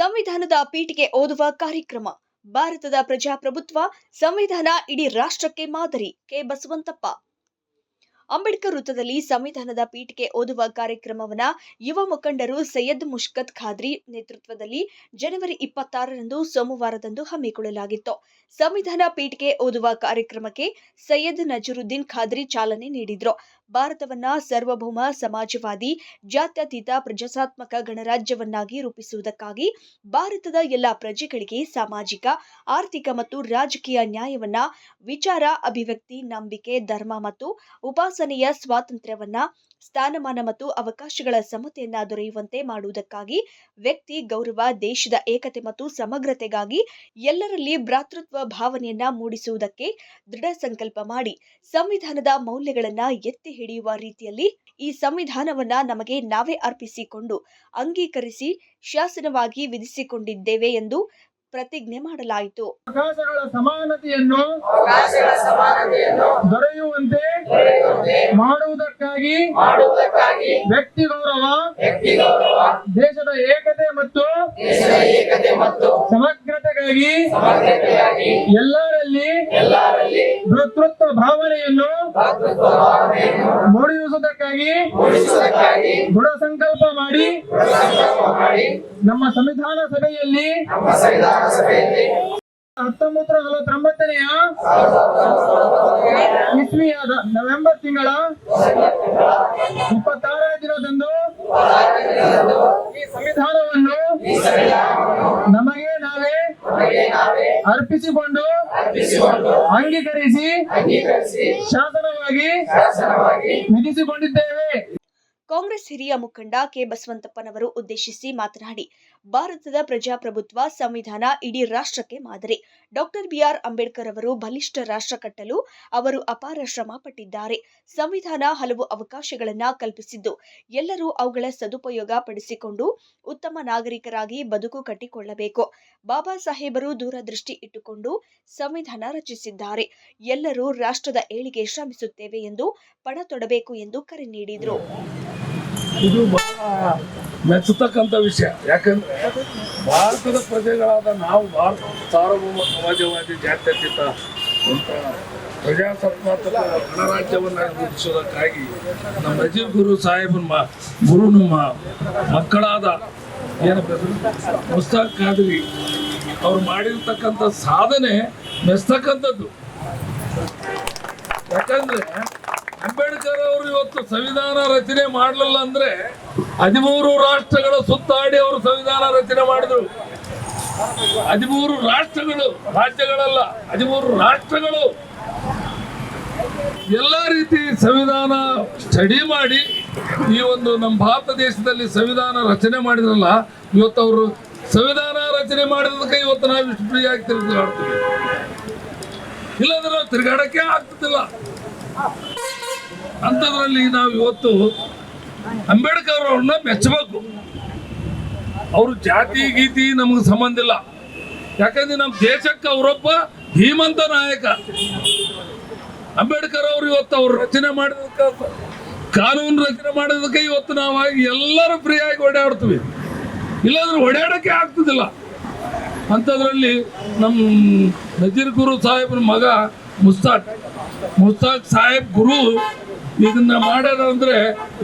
ಸಂವಿಧಾನದ ಪೀಠಿಗೆ ಓದುವ ಕಾರ್ಯಕ್ರಮ. ಭಾರತದ ಪ್ರಜಾಪ್ರಭುತ್ವ ಸಂವಿಧಾನ ಇಡೀ ರಾಷ್ಟ್ರಕ್ಕೆ ಮಾದರಿ. ಕೆ. ಬಸವಂತಪ್ಪ. ಅಂಬೇಡ್ಕರ್ ವೃತ್ತದಲ್ಲಿ ಸಂವಿಧಾನದ ಪೀಠಕ್ಕೆ ಓದುವ ಕಾರ್ಯಕ್ರಮವನ್ನ ಯುವ ಮುಖಂಡರು ಸೈಯದ್ ಮುಷ್ಕತ್ ಖಾದ್ರಿ ನೇತೃತ್ವದಲ್ಲಿ ಜನವರಿ ಇಪ್ಪತ್ತಾರರಂದು ಸೋಮವಾರದಂದು ಹಮ್ಮಿಕೊಳ್ಳಲಾಗಿತ್ತು. ಸಂವಿಧಾನ ಪೀಠಕ್ಕೆ ಓದುವ ಕಾರ್ಯಕ್ರಮಕ್ಕೆ ಸೈಯದ್ ನಜರುದ್ದೀನ್ ಖಾದ್ರಿ ಚಾಲನೆ ನೀಡಿದ್ರು. ಭಾರತವನ್ನ ಸಾರ್ವಭೌಮ ಸಮಾಜವಾದಿ, ಜಾತ್ಯತೀತ, ಪ್ರಜಾಸಾತ್ಮಕ ಗಣರಾಜ್ಯವನ್ನಾಗಿ ರೂಪಿಸುವುದಕ್ಕಾಗಿ ಭಾರತದ ಎಲ್ಲ ಪ್ರಜೆಗಳಿಗೆ ಸಾಮಾಜಿಕ, ಆರ್ಥಿಕ ಮತ್ತು ರಾಜಕೀಯ ನ್ಯಾಯವನ್ನ ವಿಚಾರ, ಅಭಿವ್ಯಕ್ತಿ, ನಂಬಿಕೆ, ಧರ್ಮ ಮತ್ತು ಉಪಾಸನೆಯ ಸ್ವಾತಂತ್ರ್ಯವನ್ನ, ಸ್ಥಾನಮಾನ ಮತ್ತು ಅವಕಾಶಗಳ ಸಮತೆಯನ್ನ ದೊರೆಯುವಂತೆ ಮಾಡುವುದಕ್ಕಾಗಿ ವ್ಯಕ್ತಿ ಗೌರವ, ದೇಶದ ಏಕತೆ ಮತ್ತು ಸಮಗ್ರತೆಗಾಗಿ ಎಲ್ಲರಲ್ಲಿ ಭ್ರಾತೃತ್ವ ಭಾವನೆಯನ್ನ ಮೂಡಿಸುವುದಕ್ಕೆ ದೃಢ ಸಂಕಲ್ಪ ಮಾಡಿ, ಸಂವಿಧಾನದ ಮೌಲ್ಯಗಳನ್ನ ಎತ್ತಿ ಹಿಡಿಯುವ ರೀತಿಯಲ್ಲಿ ಈ ಸಂವಿಧಾನವನ್ನ ನಮಗೆ ನಾವೇ ಅರ್ಪಿಸಿಕೊಂಡು, ಅಂಗೀಕರಿಸಿ, ಶಾಸನವಾಗಿ ವಿಧಿಸಿಕೊಂಡಿದ್ದೇವೆ ಎಂದು ಪ್ರತಿಜ್ಞೆ ಮಾಡಲಾಯಿತು. ಅವಕಾಶಗಳ ಸಮಾನತೆಯನ್ನು ಅವಕಾಶಗಳ ಸಮಾನತೆಯನ್ನು ದೊರೆಯುವಂತೆ ಮಾಡುವುದಕ್ಕಾಗಿ ಮಾಡುವುದಕ್ಕಾಗಿ ವ್ಯಕ್ತಿ ಗೌರವ ವ್ಯಕ್ತಿ ಗೌರವ ದೇಶದ ಏಕತೆ ಮತ್ತು ದೇಶದ ಏಕತೆ ಮತ್ತು ಸಮಗ್ರತೆಗಾಗಿ ಸಮಗ್ರತೆಯಾಗಿ ಎಲ್ಲರಲ್ಲಿ ಎಲ್ಲರಲ್ಲಿ ಭ್ರಾತೃತ್ವ ಭಾವನೆಯನ್ನು ಮೂಡಿಸುವುದಕ್ಕಾಗಿ ದೃಢ ಸಂಕಲ್ಪ ಮಾಡಿ ನಮ್ಮ ಸಂವಿಧಾನ ಸಭೆಯಲ್ಲಿ ಹತ್ತೊಂಬತ್ತು ನಲವತ್ತೊಂಬತ್ತನೆಯ ಇಸ್ವಿಯಾದ ನವೆಂಬರ್ ತಿಂಗಳ ಇಪ್ಪತ್ತಾರನೇ ದಿನದಂದು ಈ ಸಂವಿಧಾನವನ್ನು ಈ ಸಂವಿಧಾನವನ್ನು ನಮಗೆ ನಾವೇ ನಮಗೆ ನಾವೇ ಅರ್ಪಿಸಿಕೊಂಡು ಅಂಗೀಕರಿಸಿ ಶಾಸನವಾಗಿ ವಿಧಿಸಿಕೊಂಡಿದ್ದೇವೆ. ಕಾಂಗ್ರೆಸ್ ಹಿರಿಯ ಮುಖಂಡ ಕೆ ಬಸವಂತಪ್ಪನವರು ಉದ್ದೇಶಿಸಿ ಮಾತನಾಡಿ, ಭಾರತದ ಪ್ರಜಾಪ್ರಭುತ್ವ ಸಂವಿಧಾನ ಇಡೀ ರಾಷ್ಟ್ರಕ್ಕೆ ಮಾದರಿ. ಡಾಕ್ಟರ್ ಬಿಆರ್ ಅಂಬೇಡ್ಕರ್ ಅವರು ಬಲಿಷ್ಠ ರಾಷ್ಟ್ರ ಕಟ್ಟಲು ಅವರು ಅಪಾರ ಶ್ರಮ ಪಟ್ಟಿದ್ದಾರೆ. ಸಂವಿಧಾನ ಹಲವು ಅವಕಾಶಗಳನ್ನು ಕಲ್ಪಿಸಿದ್ದು, ಎಲ್ಲರೂ ಅವುಗಳ ಸದುಪಯೋಗ ಪಡಿಸಿಕೊಂಡು ಉತ್ತಮ ನಾಗರಿಕರಾಗಿ ಬದುಕು ಕಟ್ಟಿಕೊಳ್ಳಬೇಕು. ಬಾಬಾ ಸಾಹೇಬರು ದೂರದೃಷ್ಟಿ ಇಟ್ಟುಕೊಂಡು ಸಂವಿಧಾನ ರಚಿಸಿದ್ದಾರೆ. ಎಲ್ಲರೂ ರಾಷ್ಟ್ರದ ಏಳಿಗೆ ಶ್ರಮಿಸುತ್ತೇವೆ ಎಂದು ಪಣ ತೊಡಬೇಕು ಎಂದು ಕರೆ ನೀಡಿದರು. ಇದು ಬಹಳ ಮೆಚ್ಚತಕ್ಕಂಥ ವಿಷಯ ಯಾಕಂದ್ರೆ ಭಾರತದ ಪ್ರಜೆಗಳಾದ ನಾವು ಭಾರತ ಸಾರ್ವಭೌಮ ಸಮಾಜವಾದಿ ಜಾತ್ಯತೀತ ಅಂತ ಪ್ರಜಾಸತ್ತಾತ್ಮಕ ಗಣರಾಜ್ಯವನ್ನ ರೂಪಿಸೋದಕ್ಕಾಗಿ ನಮ್ಮ ನಜೀರ್ ಗುರು ಸಾಹೇಬನ ಗುರು ನಮ್ಮ ಮಕ್ಕಳಾದ ಏನಪ್ಪ? ಮುಸ್ತಾಕ್ ಖಾದ್ರಿ ಅವ್ರು ಮಾಡಿರ್ತಕ್ಕಂಥ ಸಾಧನೆ ಮೆಚ್ಚತಕ್ಕಂಥದ್ದು ಯಾಕಂದ್ರೆ ಅಂಬೇಡ್ಕರ್ ಅವರು ಇವತ್ತು ಸಂವಿಧಾನ ರಚನೆ ಮಾಡಲಿಲ್ಲ ಅಂದ್ರೆ ಹದಿಮೂರು ರಾಷ್ಟ್ರಗಳ ಸುತ್ತಾಡಿ ಅವರು ಸಂವಿಧಾನ ರಚನೆ ಮಾಡಿದ್ರು. ಹದಿಮೂರು ರಾಷ್ಟ್ರಗಳು, ರಾಜ್ಯಗಳಲ್ಲ, ಹದಿಮೂರು ರಾಷ್ಟ್ರಗಳು. ಎಲ್ಲ ರೀತಿ ಸಂವಿಧಾನ ಸ್ಟಡಿ ಮಾಡಿ ಈ ಒಂದು ನಮ್ಮ ಭಾರತ ದೇಶದಲ್ಲಿ ಸಂವಿಧಾನ ರಚನೆ ಮಾಡಿದ್ರಲ್ಲ, ಇವತ್ತು ಅವರು ಸಂವಿಧಾನ ರಚನೆ ಮಾಡಿದ್ದಕ್ಕೆ ಇವತ್ತು ನಾವು ಇಷ್ಟು ಫ್ರೀ ಆಗಿ ತಿರುಗಾಡ್ತೀವಿ. ಇಲ್ಲಾಂದ್ರೆ ನಾವು ತಿರುಗಾಡಕ್ಕೆ ಆಗ್ತಿಲ್ಲ ಅಂಥದ್ರಲ್ಲಿ ನಾವು ಇವತ್ತು ಅಂಬೇಡ್ಕರ್ ಅವ್ರನ್ನ ಮೆಚ್ಚಬೇಕು. ಅವರು ಜಾತಿ, ಗೀತಿ ನಮಗೆ ಸಂಬಂಧ ಇಲ್ಲ. ಯಾಕಂದ್ರೆ ನಮ್ಮ ದೇಶಕ್ಕೆ ಅವರೊಬ್ಬ ಧೀಮಂತ ನಾಯಕ. ಅಂಬೇಡ್ಕರ್ ಅವರು ಇವತ್ತು ಅವ್ರು ರಚನೆ ಮಾಡಿದಕ್ಕೆ ಕಾನೂನು ರಚನೆ ಮಾಡಿದಕ್ಕೆ ಇವತ್ತು ನಾವು ಎಲ್ಲರೂ ಫ್ರೀ ಆಗಿ ಓಡಾಡ್ತೀವಿ. ಇಲ್ಲಾಂದ್ರೆ ಓಡಾಡಕ್ಕೆ ಆಗ್ತದಿಲ್ಲ. ಅಂಥದ್ರಲ್ಲಿ ನಮ್ಮ ನಜೀರ್ ಗುರು ಸಾಹೇಬ್ರ ಮಗ ಮುಸ್ತಾಕ್ ಮುಸ್ತಾಕ್ ಸಾಹೇಬ್ ಗುರು ಇದನ್ನ ಮಾಡ್ಯಾರ ಅಂದ್ರೆ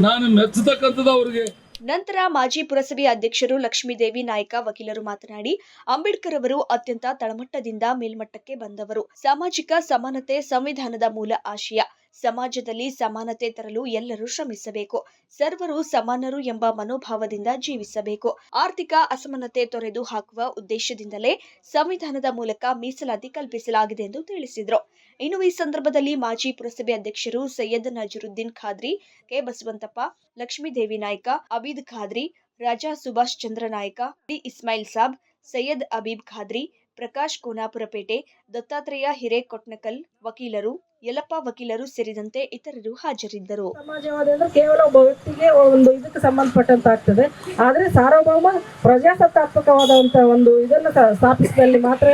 ನಾನು ಮೆಚ್ಚತಕ್ಕಂಥದ್ದು ಅವ್ರಿಗೆ. ನಂತರ ಮಾಜಿ ಪುರಸಭೆ ಅಧ್ಯಕ್ಷರು ಲಕ್ಷ್ಮೀದೇವಿ ನಾಯಕ ವಕೀಲರು ಮಾತನಾಡಿ, ಅಂಬೇಡ್ಕರ್ ಅವರು ಅತ್ಯಂತ ತಳಮಟ್ಟದಿಂದ ಮೇಲ್ಮಟ್ಟಕ್ಕೆ ಬಂದವರು. ಸಾಮಾಜಿಕ ಸಮಾನತೆ ಸಂವಿಧಾನದ ಮೂಲ ಆಶಯ. ಸಮಾಜದಲ್ಲಿ ಸಮಾನತೆ ತರಲು ಎಲ್ಲರೂ ಶ್ರಮಿಸಬೇಕು. ಸರ್ವರು ಸಮಾನರು ಎಂಬ ಮನೋಭಾವದಿಂದ ಜೀವಿಸಬೇಕು. ಆರ್ಥಿಕ ಅಸಮಾನತೆ ತೊರೆದು ಹಾಕುವ ಉದ್ದೇಶದಿಂದಲೇ ಸಂವಿಧಾನದ ಮೂಲಕ ಮೀಸಲಾತಿ ಕಲ್ಪಿಸಲಾಗಿದೆ ಎಂದು ತಿಳಿಸಿದರು. ಇನ್ನು ಈ ಸಂದರ್ಭದಲ್ಲಿ ಮಾಜಿ ಪುರಸಭೆ ಅಧ್ಯಕ್ಷರು ಸೈಯದ್ ನಜರುದ್ದೀನ್ ಖಾದ್ರಿ, ಕೆ ಬಸವಂತಪ್ಪ ಲಕ್ಷ್ಮೀದೇವಿ ನಾಯ್ಕ, ಅಬೀದ್ ಖಾದ್ರಿ, ರಾಜಾ ಸುಭಾಷ್ ಚಂದ್ರ ನಾಯ್ಕ, ಡಿ ಇಸ್ಮಾಯಿಲ್ ಸಾಬ್, ಸೈಯದ್ ಅಬೀಬ್ ಖಾದ್ರಿ, ಪ್ರಕಾಶ್ ಕೋನಾಪುರಪೇಟೆ, ದತ್ತಾತ್ರೇಯ ಹಿರೇಕೊಟ್ನಕಲ್ ವಕೀಲರು ಯಲಪ್ಪ ವಕೀಲರು ಸೇರಿದಂತೆ ಇತರರು ಹಾಜರಿದ್ದರು. ಸಮಾಜವಾದಿ ಅಂದ್ರೆ ಕೇವಲ ಒಬ್ಬ ವ್ಯಕ್ತಿಗೆ ಒಂದು ಇದಕ್ಕೆ ಸಂಬಂಧಪಟ್ಟಂತ ಆಗ್ತದೆ. ಆದ್ರೆ ಸಾರ್ವಭೌಮ ಪ್ರಜಾಸತ್ತಾತ್ಮಕವಾದಂತ ಒಂದು ಇದನ್ನ ಸ್ಥಾಪಿಸಿದಲ್ಲಿ ಮಾತ್ರ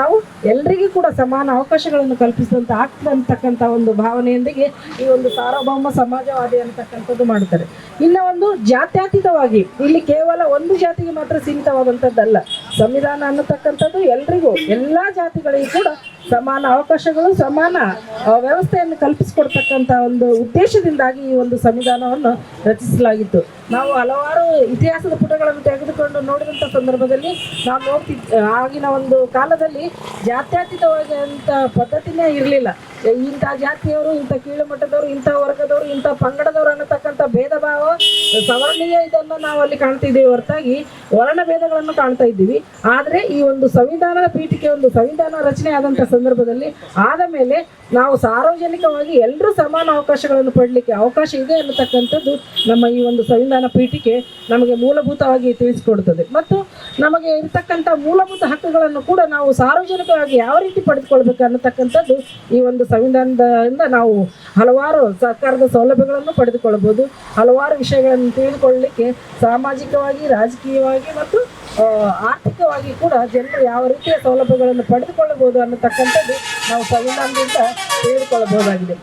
ನಾವು ಎಲ್ರಿಗೂ ಕೂಡ ಸಮಾನ ಅವಕಾಶಗಳನ್ನು ಕಲ್ಪಿಸಿದಂತ ಆಗ್ತದೆ ಅಂತಕ್ಕಂಥ ಒಂದು ಭಾವನೆಯೊಂದಿಗೆ ಈ ಒಂದು ಸಾರ್ವಭೌಮ ಸಮಾಜವಾದಿ ಅಂತಕ್ಕಂಥದ್ದು ಮಾಡ್ತಾರೆ. ಇನ್ನ ಒಂದು ಜಾತ್ಯತೀತವಾಗಿ ಇಲ್ಲಿ ಕೇವಲ ಒಂದು ಜಾತಿಗೆ ಮಾತ್ರ ಸೀಮಿತವಾದಂಥದ್ದಲ್ಲ. ಸಂವಿಧಾನ ಅನ್ನತಕ್ಕಂಥದ್ದು ಎಲ್ರಿಗೂ, ಎಲ್ಲಾ ಜಾತಿಗಳಿಗೂ ಕೂಡ ಸಮಾನ ಅವಕಾಶಗಳು ಸಮಾನ ವ್ಯವಸ್ಥೆಯನ್ನು ಕಲ್ಪಿಸಿಕೊಡ್ತಕ್ಕಂಥ ಒಂದು ಉದ್ದೇಶದಿಂದಾಗಿ ಈ ಒಂದು ಸಂವಿಧಾನವನ್ನು ರಚಿಸಲಾಗಿತ್ತು. ನಾವು ಹಲವಾರು ಇತಿಹಾಸದ ಪುಟಗಳನ್ನು ತೆಗೆದುಕೊಂಡು ನೋಡಿದಂಥ ಸಂದರ್ಭದಲ್ಲಿ ನಾವು ನೋಡ್ತಿದ್ ಆಗಿನ ಒಂದು ಕಾಲದಲ್ಲಿ ಜಾತ್ಯತೀತವಾಗಿ ಅಂತ ಪದ್ಧತಿನೇ ಇರಲಿಲ್ಲ. ಇಂಥ ಜಾತಿಯವರು, ಇಂಥ ಕೀಳು ಮಟ್ಟದವರು ಇಂಥ ವರ್ಗದವರು, ಇಂಥ ಪಂಗಡದವರು ಅನ್ನತಕ್ಕಂಥ ಭೇದ ಭಾವ ಸವರ್ಣೀಯ ಇದನ್ನು ನಾವು ಅಲ್ಲಿ ಕಾಣ್ತಿದ್ದೀವಿ ಹೊರತಾಗಿ ವರ್ಣ ಭೇದಗಳನ್ನು ಕಾಣ್ತಾ ಇದ್ದೀವಿ. ಆದರೆ ಈ ಒಂದು ಸಂವಿಧಾನದ ಪೀಠಿಕೆ, ಒಂದು ಸಂವಿಧಾನ ರಚನೆ ಆದಂಥ ಸಂದರ್ಭದಲ್ಲಿ ಆದ ಮೇಲೆ ನಾವು ಸಾರ್ವಜನಿಕವಾಗಿ ಎಲ್ಲರೂ ಸಮಾನ ಅವಕಾಶಗಳನ್ನು ಪಡಲಿಕ್ಕೆ ಅವಕಾಶ ಇದೆ ಅನ್ನತಕ್ಕಂಥದ್ದು ನಮ್ಮ ಈ ಒಂದು ಸಂವಿಧಾನ ಪೀಠಿಕೆ ನಮಗೆ ಮೂಲಭೂತವಾಗಿ ತಿಳಿಸಿಕೊಡುತ್ತದೆ. ಮತ್ತು ನಮಗೆ ಇರತಕ್ಕಂಥ ಮೂಲಭೂತ ಹಕ್ಕುಗಳನ್ನು ಕೂಡ ನಾವು ಸಾರ್ವಜನಿಕವಾಗಿ ಯಾವ ರೀತಿ ಪಡೆದುಕೊಳ್ಬೇಕು ಅನ್ನತಕ್ಕಂಥದ್ದು ಈ ಒಂದು ಸಂವಿಧಾನದಿಂದ ನಾವು ಹಲವಾರು ಸರ್ಕಾರದ ಸೌಲಭ್ಯಗಳನ್ನು ಪಡೆದುಕೊಳ್ಳಬಹುದು ಹಲವಾರು ವಿಷಯಗಳನ್ನು ತಿಳಿದುಕೊಳ್ಳಲಿಕ್ಕೆ ಸಾಮಾಜಿಕವಾಗಿ, ರಾಜಕೀಯವಾಗಿ ಮತ್ತು ಆರ್ಥಿಕವಾಗಿ ಕೂಡ ಜನರು ಯಾವ ರೀತಿಯ ಸೌಲಭ್ಯಗಳನ್ನು ಪಡೆದುಕೊಳ್ಳಬಹುದು ಅನ್ನತಕ್ಕಂಥದ್ದು ನಾವು ಸಂವಿಧಾನದಿಂದ ತಿಳಿದುಕೊಳ್ಳಬಹುದಾಗಿದೆ.